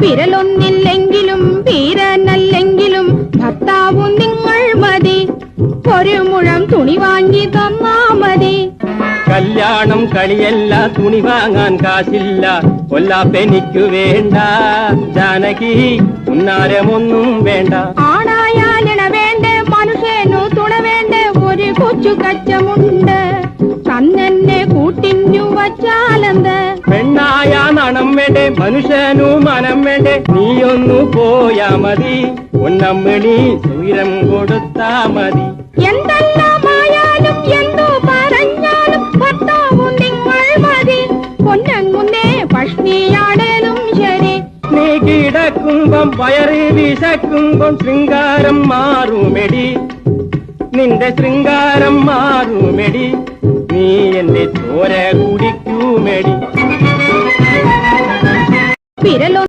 വിരലൊന്നില്ലെങ്കിലും വീരനല്ലെങ്കിലും ഭർത്താവു നിങ്ങൾ മതി. ഒരു മുഴം തുണി വാങ്ങി തന്നാ മതി. കല്യാണം കളിയല്ല തുണി വാങ്ങാൻ കാശില്ല. കൊല്ലാപ്പെനിക്കു വേണ്ട. ജാനകി ഉന്നാരമൊന്നും വേണ്ട. ആണായാലിണ വേണ്ടേ മനുഷ്യനു തുണ വേണ്ടേ. ഒരു കൊച്ചു കച്ചമുണ്ട്. കണ്ണെന്നെ കൂട്ടിഞ്ഞു വച്ചാലെന്ത്? നണം വേണ്ടേ മനുഷ്യനു മനം വേണ്ടേ നീയൊന്നു പോയാ മതി. ഒന്നമ്മിണി സൂര്യം കൊടുത്താ മതി. എന്തെല്ലാമായാലും എന്തു പറഞ്ഞാലും ഭർത്താവു നിങ്ങൾ മതി. ശരി. നീ കിടക്കുമ്പം വയറ് വിശക്കുമ്പം ശൃംഗാരം മാറുമെടി. നിന്റെ ശൃംഗാരം മാറുമെടി. നീ എന്റെ ചോര കുടിക്കൂമെടി. Mírelo.